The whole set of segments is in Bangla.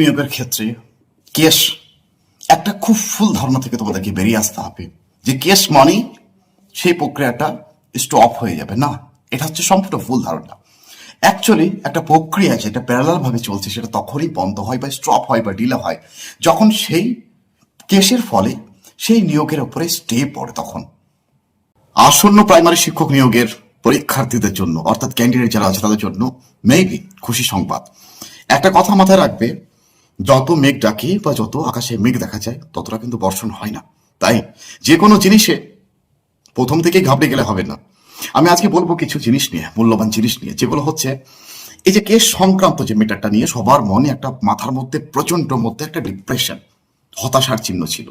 নিয়োগের ক্ষেত্রে কেস একটা খুব ফুল ধারণা থেকে তোমাদেরকে বেরিয়ে আসতে হবে যে কেস মানেই সেই প্রক্রিয়াটা স্টপ হয়ে যাবে। না, এটা হচ্ছে সম্পূর্ণ ভুল ধারণা। অ্যাকচুয়ালি একটা প্রক্রিয়া যেটা প্যারালাল ভাবে চলছে সেটা তখনই বন্ধ হয় বা স্টপ হয় বা ডিলে হয় যখন সেই কেসের ফলে সেই নিয়োগের ওপরে স্টে পড়ে তখন। আসন্ন প্রাইমারি শিক্ষক নিয়োগের পরীক্ষার্থীদের জন্য, অর্থাৎ ক্যান্ডিডেট যারা আছে তাদের জন্য মেবি খুশি সংবাদ। একটা কথা মাথায় রাখবে যত মেঘ ডাকে বা যত আকাশে মেঘ দেখা যায়, ততটা কিন্তু বর্ষণ হয় না। তাই যে কোনো জিনিসে প্রথম থেকেই ঘাবড়ে গেলে হবে না। আমি আজকে বলব কিছু জিনিস নিয়ে, মূল্যবান জিনিস নিয়ে, যেগুলো হচ্ছে এই যে কেস সংক্রান্ত যে মেটারটা নিয়ে সবার মনে একটা মাথার মধ্যে প্রচণ্ড মধ্যে একটা ডিপ্রেশন হতাশার চিহ্ন ছিল।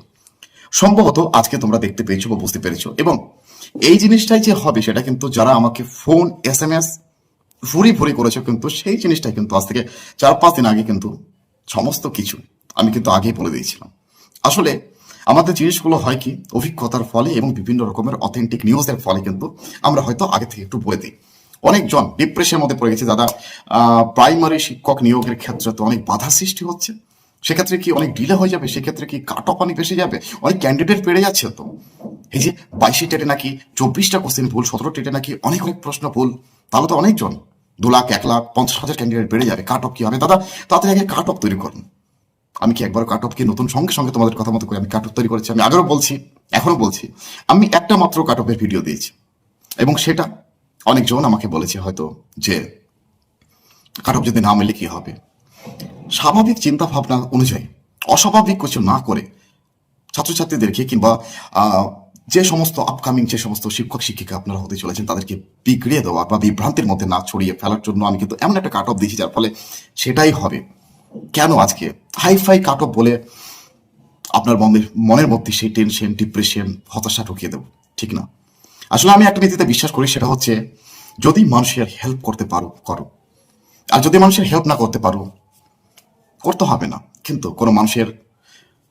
সম্ভবত আজকে তোমরা দেখতে পেয়েছ বা বুঝতে পেরেছ। এবং এই জিনিসটাই যে হবে, সেটা কিন্তু যারা আমাকে ফোন এস এম এস ফুরি ফুরি করেছ, কিন্তু সেই জিনিসটাই কিন্তু আজ থেকে চার পাঁচ দিন আগে কিন্তু সমস্ত কিছু আমি কিন্তু আগেই বলে দিয়েছিলাম। আসলে আমাদের জিনিসগুলো হয় কি, অভিজ্ঞতার ফলে এবং বিভিন্ন রকমের অথেন্টিক নিউজের ফলে কিন্তু আমরা হয়তো আগে থেকে একটু বলে দিই। অনেকজন ডিপ্রেশনের মধ্যে পড়ে গেছে দাদা প্রাইমারি শিক্ষক নিয়োগের ক্ষেত্রে তো অনেক বাধা সৃষ্টি হচ্ছে। সেক্ষেত্রে কি অনেক ডিলে হয়ে যাবে? সেক্ষেত্রে কি কাট অফ অনেক বেশি যাবে? অনেক ক্যান্ডিডেট বেড়ে যাচ্ছে তো। এই যে বাইশে টেটে নাকি চব্বিশটা কোশ্চেন ভুল সতেরো টেটে নাকি অনেক অনেক প্রশ্ন ভুল তাহলে তো অনেকজন দু লাখ, এক লাখ, পঞ্চাশ হাজার ক্যান্ডিডেট বেড়ে যাবে। কাট অফ কি হবে? দাদা, তাড়াতাড়ি আগে কাট অফ তৈরি করুন। আমি কি একবার কাট অফকে নতুন সঙ্গে সঙ্গে তোমাদের কথা মতো করে আমি কাট অফ তৈরি করেছি? আমি আগেও বলছি এখনও বলছি। আমি একটা মাত্র কাট অফের ভিডিও দিয়েছি। এবং সেটা অনেকজন আমাকে বলেছে হয়তো যে কাট অফ যদি না মেলে কি হবে? স্বাভাবিক চিন্তা ভাবনা অনুযায়ী, অস্বাভাবিক কিছু না করে ছাত্রছাত্রীদেরকে কিংবা যে সমস্ত আপকামিং যে সমস্ত শিক্ষক, শিক্ষিকা আপনারা হতে চলেছেন, তাদেরকে বিগড়িয়ে দেওয়া বা বিভ্রান্তির মধ্যে না ছড়িয়ে ফেলার জন্য আমি কিন্তু এমন একটা কাট অফ দিয়েছি, যার ফলে সেটাই হবে। কেন আজকে? হাই ফাই কাট অফ বলে আপনার মনের মনের মধ্যে সেই টেনশন ডিপ্রেশন হতাশা ঢুকিয়ে দেবো, ঠিক না? আসলে আমি একটা নীতিতে বিশ্বাস করি, সেটা হচ্ছে যদি মানুষের হেল্প করতে পারো, করো। আর যদি মানুষের হেল্প না করতে পারো, করতে হবে না। কিন্তু কোনো মানুষের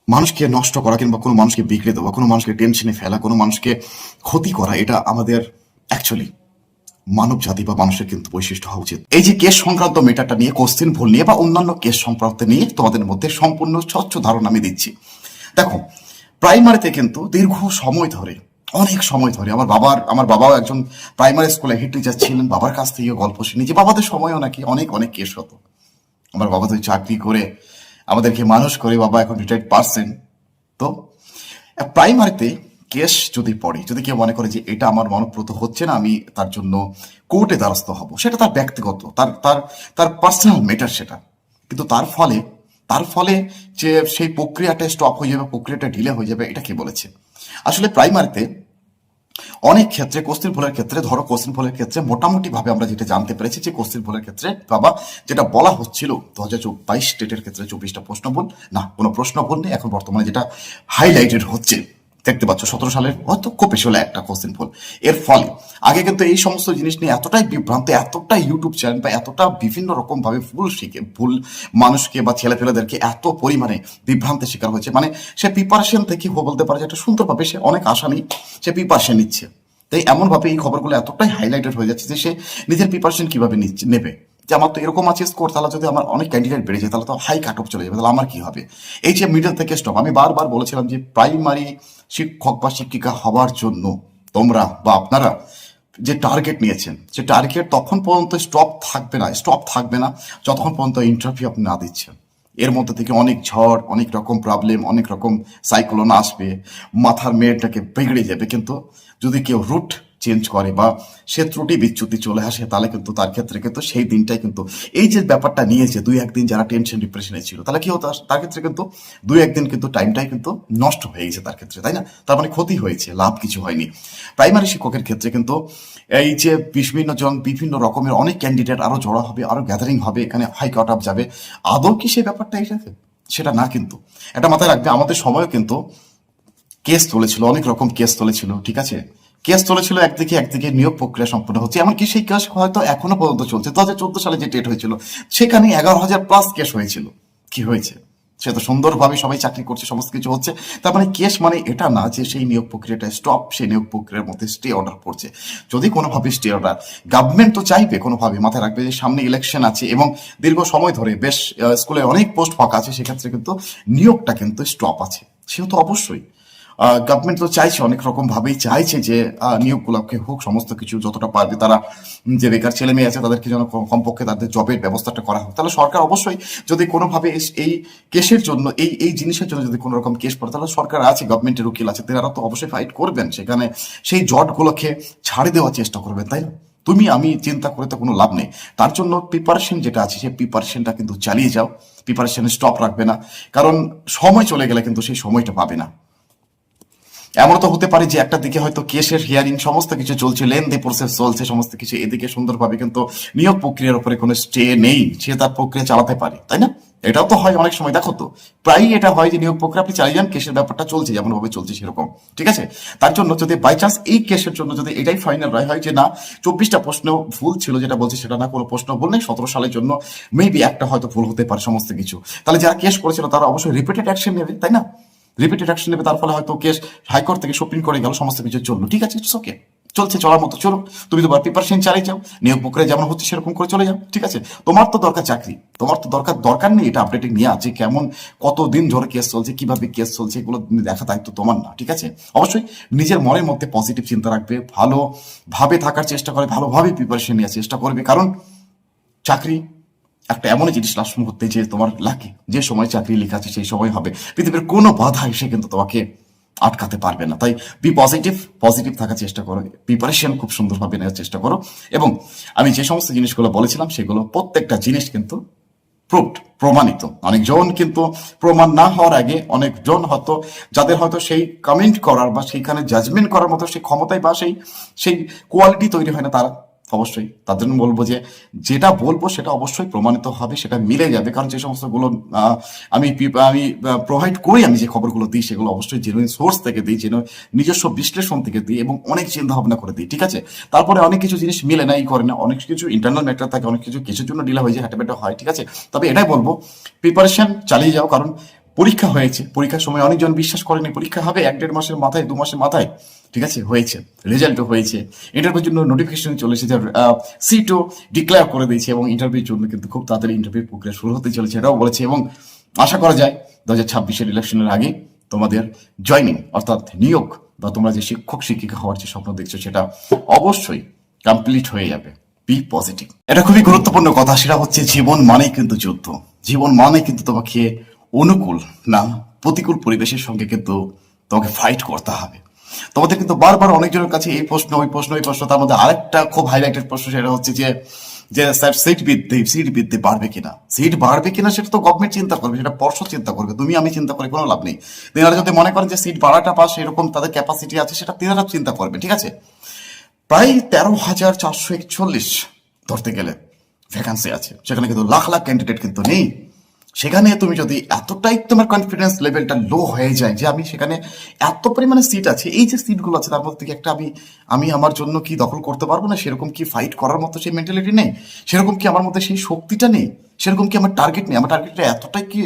মানুষকে নষ্ট করা কিংবা কোনো মানুষকে বিগড়ে দেওয়া, কোনো মানুষকে টেনশনে ফেলা, কোনো মানুষকে ক্ষতি করা, এটা আমাদের অ্যাকচুয়ালি মানব জাতি বা মানুষের কিন্তু বৈশিষ্ট্য হওয়া উচিত। এই যে কেস সংক্রান্ত মেটারটা নিয়ে কোশ্চেন ভুল নিয়ে বা অন্যান্য কেস সংক্রান্ত নিয়ে তোমাদের মধ্যে সম্পূর্ণ স্বচ্ছ ধারণা আমি দিচ্ছি। দেখো প্রাইমারিতে কিন্তু দীর্ঘ সময় ধরে, অনেক সময় ধরে আমার বাবার, আমার বাবাও একজন প্রাইমারি স্কুলে হেড টিচার ছিলেন, বাবার কাছ থেকে গল্প শুনি যে বাবাদের সময়ও নাকি অনেক অনেক কেস হতো। আমার বাবা তো চাকরি করে আমাদেরকে মানুষ করে বাবা এখন রিটায়ার্ড পারসেন তো প্রাইমারিতে কেস যদি পড়ে, যদি কেউ মনে করে যে এটা আমার মনপ্রত হচ্ছে না, আমি তার জন্য কোর্টে দ্বারস্থ হব, সেটা তার ব্যক্তিগত, তার তার তার পার্সোনাল মেটার সেটা। কিন্তু তার ফলে তার ফলে যে সেই প্রক্রিয়াটা স্টপ হয়ে যাবে, প্রক্রিয়াটা ঢিলে হয়ে যাবে, এটা কে বলেছে? আসলে প্রাইমারিতে অনেক ক্ষেত্রে কোশ্চিন ভুলের ক্ষেত্রে, ধরো কোশ্চিন ভুলের ক্ষেত্রে মোটামুটি ভাবে আমরা যেটা জানতে পেরেছি যে কোশ্চিন ভুলের ক্ষেত্রে বাবা যেটা বলা হচ্ছিল, দু হাজার চব্বিশ স্টেটের ক্ষেত্রে চব্বিশটা প্রশ্ন বল না, কোনো প্রশ্ন বল নেই, এখন বর্তমানে যেটা হাইলাইটেড হচ্ছে। দেখতে পাচ্ছ, সতেরো সালের হয়তো খুব বেশি হলে একটা কোশ্চেন ভুল এর ফলে আগে কিন্তু এই সমস্ত জিনিস নিয়ে এতটাই বিভ্রান্ত, এতটাই ইউটিউব চ্যানেল বা এতটা বিভিন্ন রকমভাবে ভুল শিখে, ভুল মানুষকে বা ছেলেপেলেদেরকে এত পরিমাণে বিভ্রান্তের শিকার হয়েছে। মানে সে প্রিপারেশন থেকে বলতে পারে যে একটা সুন্দরভাবে সে অনেক আশা নেই, সে প্রিপারেশন নিচ্ছে। তাই এমনভাবে এই খবরগুলো এতটাই হাইলাইটেড হয়ে যাচ্ছে যে সে নিজের প্রিপারেশন কীভাবে নিচ্ছে, নেবে। যে আমার তো এরকম আছে স্কোর তাহলে যদি আমার অনেক ক্যান্ডিডেট বেড়ে যায়, তাহলে তো হাই কাট অফ চলে যাবে, তাহলে আমার কি হবে? এই যে মিডল থেকে স্টপ আমি বারবার বলেছিলাম যে প্রাইমারি শিক্ষক বা শিক্ষিকা হওয়ার জন্য তোমরা বা আপনারা যে টার্গেট নিয়েছেন, সে টার্গেট তখন পর্যন্ত স্টপ থাকবে না স্টপ থাকবে না যতক্ষণ পর্যন্ত ইন্টারভিউ আপনি না দিচ্ছেন। এর মধ্যে থেকে অনেক ঝড়, অনেক রকম প্রবলেম অনেক রকম সাইক্লোন আসবে, মাথার মেয়েটাকে বিগড়ে যাবে, কিন্তু যদি কেউ রুট চেঞ্জ করে বা সে ত্রুটি বিচ্যুতি চলে আসে, তাহলে কিন্তু তার ক্ষেত্রে কিন্তু সেই দিনটাই কিন্তু, এই যে ব্যাপারটা নিয়েছে, দুই একদিন যারা টেনশন ডিপ্রেশনে ছিল, তাহলে কি হতো, তার ক্ষেত্রে কিন্তু দুই একদিন কিন্তু টাইমটাই কিন্তু নষ্ট হয়ে গেছে তার ক্ষেত্রে, তাই না? তার মানে ক্ষতি হয়েছে, লাভ কিছু হয়নি। প্রাইমারি শিক্ষকের ক্ষেত্রে কিন্তু এই যে বিভিন্ন জন, বিভিন্ন রকমের অনেক ক্যান্ডিডেট আরও জড়া হবে আরও গ্যাদারিং হবে, এখানে হাই কাট আপ যাবে, আদৌ কি সেই ব্যাপারটা এসেছে? সেটা না কিন্তু। এটা মাথায় রাখবে, আমাদের সময়ও কিন্তু কেস তুলেছিল অনেক রকম কেস তুলেছিল ঠিক আছে? কেস চলেছিল, একদিকে একদিকে নিয়োগ প্রক্রিয়া সম্পূর্ণ হচ্ছে। এমনকি সেই কেস হয়তো এখনও পর্যন্ত চলছে। দু হাজার চোদ্দ সালে যে ডেট হয়েছিল, সেখানে এগারো হাজার প্লাস কেস হয়েছিল। কি হয়েছে? সে তো সুন্দরভাবে সবাই চাকরি করছে, সমস্ত কিছু হচ্ছে। তার মানে কেস মানে এটা না যে সেই নিয়োগ প্রক্রিয়াটা স্টপ সেই নিয়োগ প্রক্রিয়ার মধ্যে স্টে অর্ডার পড়ছে। যদি কোনোভাবে স্টে অর্ডার গভর্নমেন্ট তো চাইবে কোনোভাবে মাথায় রাখবে যে সামনে ইলেকশন আছে এবং দীর্ঘ সময় ধরে বেশ স্কুলে অনেক পোস্ট ফাঁকা আছে, সেক্ষেত্রে কিন্তু নিয়োগটা কিন্তু স্টপ আছে। সেহেতু অবশ্যই গভর্নমেন্ট তো চাইছে অনেক রকম ভাবেই চাইছে যে আহ, নিয়োগগুলোকে হোক সমস্ত কিছু যতটা পারবে তারা যে বেকার ছেলে মেয়ে আছে তাদেরকে যেন কমপক্ষে তাদের জবের ব্যবস্থাটা করা হোক। তাহলে সরকার অবশ্যই যদি কোনোভাবে এই কেসের জন্য এই এই জিনিসের জন্য যদি কোনো রকম কেস পড়ে তাহলে সরকার আছে গভর্নমেন্টের উকিল আছে তারা তো অবশ্যই ফাইট করবেন। সেখানে সেই জটগুলোকে ছাড়ে দেওয়ার চেষ্টা করবেন তাই না? তুমি আমি চিন্তা করে তো কোনো লাভ নেই। তার জন্য প্রিপারেশন যেটা আছে সেই প্রিপারেশনটা কিন্তু চালিয়ে যাও। প্রিপারেশনে স্টপ রাখবে না। কারণ সময় চলে গেলে কিন্তু সেই সময়টা পাবে না। এমন তো হতে পারে যে একটা দিকে হয়তো কেসের হিয়ারিং সমস্ত কিছু চলছে, লেনদেন প্রসেস চলছে, সমস্ত কিছু এদিকে সুন্দরভাবে কিন্তু নিয়োগ প্রক্রিয়ার উপরে কোনো স্টে নেই, সে তার প্রক্রিয়া চালাতে পারে, তাই না? এটাও তো হয় অনেক সময়, দেখো তো, প্রায়ই এটা হয় যে নিয়োগ প্রক্রিয়া, আপনি চালিয়ে যান, কেসের ব্যাপারটা চলছে যেমন ভাবে চলছে সেরকম, ঠিক আছে? তার জন্য যদি বাই চান্স এই কেসের জন্য যদি এটাই ফাইনাল রায় হয় যে না, চব্বিশটা প্রশ্ন ভুল ছিল যেটা বলছে সেটা না, কোনো প্রশ্ন ভুল নেই, সতেরো সালের জন্য মেবি একটা হয়তো ভুল হতে পারে সমস্ত কিছু। তাহলে যারা কেস করেছিল তারা অবশ্যই রিপিটেড অ্যাকশন নেবে, তাই না? রিপিটেড অ্যাকশন নেবে, তার ফলে হয়তো কেস হাইকোর্ট থেকে সুপ্রিম কোর্টে গেল সমস্ত কিছু চলল ঠিক আছে ইটস ওকে চলছে, চলার মতো, চলো। তুমি তোমার প্রিপারেশন চালিয়ে যাও। নিয়োগ প্রক্রিয়া যেমন হচ্ছে, সেরকম করে চলে যাও। ঠিক আছে? তোমার তো দরকার চাকরি। তোমার তো দরকার দরকার নেই এটা আপডেটিং নিয়ে আছে কেমন, কতদিন ধরে কেস চলছে, কীভাবে কেস চলছে, এগুলো দেখা দায়িত্ব তোমার না। ঠিক আছে? অবশ্যই নিজের মনের মধ্যে পজিটিভ চিন্তা রাখবে, ভালোভাবে থাকার চেষ্টা করে, ভালোভাবে প্রিপারেশন নেওয়ার চেষ্টা করবে। কারণ চাকরি একটা এমন জিনিস লাস্ট মুহূর্তে যে তোমার লাগে যে সময় চাকরি লেখা আছে, সেই সময় হবে। পৃথিবীর কোনো বাধা এসে কিন্তু তোমাকে আটকাতে পারবে না। তাই বি পজিটিভ পজিটিভ থাকার চেষ্টা করো। প্রিপারেশন খুব সুন্দরভাবে নেওয়ার চেষ্টা করো। এবং আমি যে সমস্ত জিনিসগুলো বলেছিলাম, সেগুলো প্রত্যেকটা জিনিস কিন্তু প্রুভড প্রমাণিত। অনেকজন কিন্তু প্রমাণ না হওয়ার আগে অনেকজন হয়তো, যাদের হয়তো সেই কমেন্ট করার বা সেইখানে জাজমেন্ট করার মতো সেই ক্ষমতায় বা সেই সেই কোয়ালিটি তৈরি হয় না, তারা অবশ্যই তার জন্য বলব যে যেটা বলব সেটা অবশ্যই প্রমাণিত হবে, সেটা মিলে যাবে। কারণ যে সমস্তগুলো আমি আমি প্রোভাইড করি আমি যে খবরগুলো দিই, সেগুলো অবশ্যই জেনুইন সোর্স থেকে দিই, যেন নিজস্ব বিশ্লেষণ থেকে দিই এবং অনেক চিন্তা ভাবনা করে দিই, ঠিক আছে? তারপরে অনেক কিছু জিনিস মিলে না এই করে না, অনেক কিছু ইন্টারনাল ম্যাটার থাকে, অনেক কিছু কিছুর জন্য ডিলা হয়ে যায় হাঁটামেটা হয়, ঠিক আছে? তবে এটাই বলব প্রিপারেশন চালিয়ে যাও, কারণ পরীক্ষা হয়েছে। পরীক্ষার সময় অনেকজন বিশ্বাস করেনি, পরীক্ষা হবে এক দেড় মাসের মাথায়, দু মাসের মাথায়। ঠিক আছে? হয়েছে। রেজাল্টও হয়েছে। ইন্টারভিউর জন্য নোটিফিকেশন চলে এসেছে। সিটও ডিক্লেয়ার করে দিয়েছে এবং ইন্টারভিউর জন্য কিন্তু খুব তাড়াতাড়ি ইন্টারভিউ প্রক্রিয়া শুরু হতে চলেছে, এটাও বলেছে। এবং আশা করা যায় দু হাজার ছাব্বিশের ইলেকশনের আগে তোমাদের জয়নিং অর্থাৎ নিয়োগ, বা তোমরা যে শিক্ষক, শিক্ষিকা হওয়ার যে স্বপ্ন দেখছ, সেটা অবশ্যই কমপ্লিট হয়ে যাবে। বি পজিটিভ এটা খুবই গুরুত্বপূর্ণ কথা, সেটা হচ্ছে জীবন মানেই কিন্তু যুদ্ধ। জীবন মানে কিন্তু তোমাকে অনুকূল না, প্রতিকূল পরিবেশের সঙ্গে কিন্তু তোমাকে ফাইট করতে হবে। তোমাদের কিন্তু বারবার অনেকজনের কাছে এই প্রশ্ন, ওই প্রশ্ন ওই প্রশ্ন, তার মধ্যে আরেকটা খুব হাইলাইটেড প্রশ্ন সেটা হচ্ছে যে যে স্যার সিট বৃদ্ধি সিট বৃদ্ধি বাড়বে কিনা? সিট বাড়বে কিনা সেটা তো গভর্নমেন্ট চিন্তা করবে, সেটা পর্ষদ চিন্তা করবে, তুমি আমি চিন্তা করে কোনো লাভ নেই। তেনারা যদি মনে করেন যে সিট বাড়াটা বা সেরকম তাদের ক্যাপাসিটি আছে, সেটা তেনারা চিন্তা করবে, ঠিক আছে? প্রায় তেরো হাজার চারশো একচল্লিশ ধরতে গেলে ভ্যাকান্সি আছে, সেখানে কিন্তু লাখ লাখ ক্যান্ডিডেট কিন্তু নেই। সেখানে তুমি যদি এতটাই তোমার কনফিডেন্স লেভেলটা লো হয়ে যায় যে আমি সেখানে এত পরিমাণে সিট আছে, এই যে সিটগুলো আছে, তার মধ্যে থেকে একটা আমি আমি আমার জন্য কি দখল করতে পারব না? সেরকম কি ফাইট করার মতো সেই মেন্টালিটি নেই? সেরকম কি আমার মধ্যে সেই শক্তিটা নেই? সেরকম কি আমার টার্গেট নেই? আমার টার্গেটটা এতটাই কি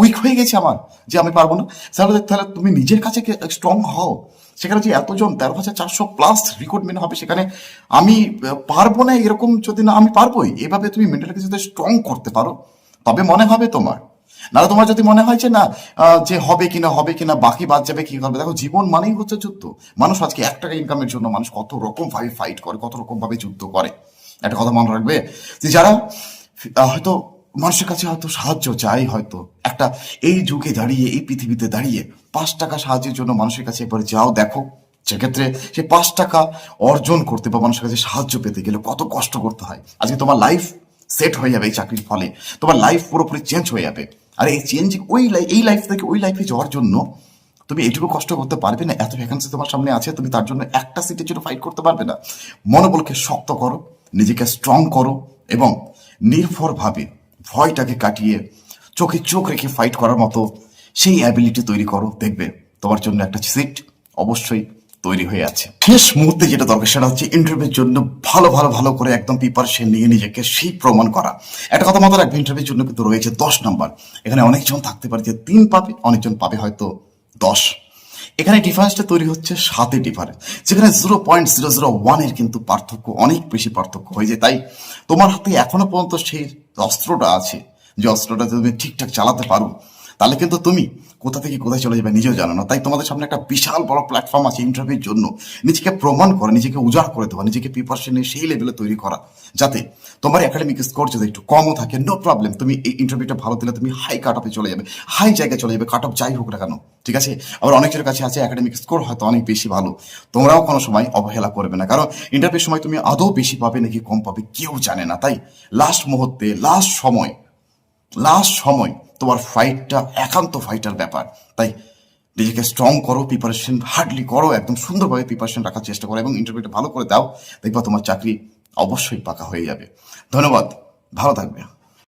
উইক হয়ে গেছে আমার যে আমি পারব না? তাহলে তাহলে তুমি নিজের কাছে স্ট্রং হও? সেখানে যে এতজন তেরো হাজার চারশো প্লাস রিক্রুটমেন্ট হবে সেখানে আমি পারব না এরকম যদি না আমি পারবোই? এভাবে তুমি মেন্টালিটি যদি স্ট্রং করতে পারো তবে মনে হবে তোমার। নাহলে তোমার যদি মনে হয় যে না যে হবে কিনা হবে কিনা, বাকি বাদ যাবে কি করবে দেখো জীবন মানেই হচ্ছে যুদ্ধ। মানুষ আজকে এক টাকা ইনকামের জন্য মানুষ কত রকম ভাবে ফাইট করে, কত রকম ভাবে যুদ্ধ করে। একটা কথা মনে রাখবে যে যারা হয়তো মানুষের কাছে হয়তো সাহায্য চাই হয়তো, একটা এই যুগে দাঁড়িয়ে, এই পৃথিবীতে দাঁড়িয়ে পাঁচ টাকা সাহায্যের জন্য মানুষের কাছে এবার যাও, দেখো। সেক্ষেত্রে সে পাঁচ টাকা অর্জন করতে বা মানুষের কাছে সাহায্য পেতে গেলে কত কষ্ট করতে হয়। আজকে তোমার লাইফ সেট হয়ে যাবে এই চাকরির ফলে। তোমার লাইফ পুরোপুরি চেঞ্জ হয়ে যাবে। আর এই চেঞ্জ ওই এই লাইফ থেকে ওই লাইফে যাওয়ার জন্য তুমি এইটুকু কষ্ট করতে পারবে না, এত ভ্যাকান্সি তোমার সামনে আছে, তুমি তার জন্য একটা সিটের জন্য ফাইট করতে পারবে না। মনোবলকে শক্ত করো, নিজেকে স্ট্রং করো এবং নির্ভরভাবে ভয়টাকে কাটিয়ে চোখে চোখ রেখে ফাইট করার মতো সেই অ্যাবিলিটি তৈরি করো। দেখবে তোমার জন্য একটা সিট অবশ্যই তৈরি হয়ে আছে। শেষ মুহূর্তে যেটা দরকার সেটা হচ্ছে ইন্টারভিউর জন্য ভালো ভালো ভালো করে একদম প্রিপারেশন নিয়ে নিজেকে সেই প্রমাণ করা। একটা কথা মাথায় রাখবে ইন্টারভিউর জন্য কিন্তু রয়েছে দশ নাম্বার এখানে অনেকজন থাকতে পারে যে তিন পাবে, অনেকজন পাবে হয়তো দশ। এখানে ডিফারেন্সটা তৈরি হচ্ছে সাতে ডিফারেন্স যেখানে জিরো পয়েন্ট জিরো জিরো ওয়ানের কিন্তু পার্থক্য অনেক বেশি পার্থক্য হয়ে যায়। তাই তোমার হাতে এখনও পর্যন্ত সেই অস্ত্রটা আছে। যে অস্ত্রটা তুমি ঠিকঠাক চালাতে পারো তাহলে কিন্তু তুমি কোথা থেকে কোথায় চলে যাবে নিজেও জানো না। তাই তোমাদের সামনে একটা বিশাল বড় প্ল্যাটফর্ম আছে ইন্টারভিউর জন্য। নিজেকে প্রমাণ করা, নিজেকে উজাড় করে দেওয়া, নিজেকে প্রিপারেশন সেই লেভেলে তৈরি করা। যাতে তোমার একাডেমিক স্কোর যদি একটু কমও থাকে নো প্রবলেম তুমি এই ইন্টারভিউটা ভালো দিলে তুমি হাই কাট অফে চলে যাবে। হাই জায়গায় চলে যাবে কাট অফ যাই হোক না কেন, ঠিক আছে? আবার অনেকের কাছে আছে একাডেমিক স্কোর হয়তো অনেক বেশি ভালো। তোমরাও কোনো সময় অবহেলা করবে না। কারণ ইন্টারভিউর সময় তুমি আদৌ বেশি পাবে নাকি কম পাবে, কেউ জানে না। তাই লাস্ট মুহূর্তে লাস্ট সময় লাস্ট সময় তোমার ফাইটটা একান্ত ফাইটার ব্যাপার। তাই নিজেকে স্ট্রং করো প্রিপারেশন হার্ডলি করো, একদম সুন্দরভাবে প্রিপারেশন রাখার চেষ্টা করো এবং ইন্টারভিউটা ভালো করে দাও। দেখবা তোমার চাকরি অবশ্যই পাকা হয়ে যাবে। ধন্যবাদ। ভালো থাকবে।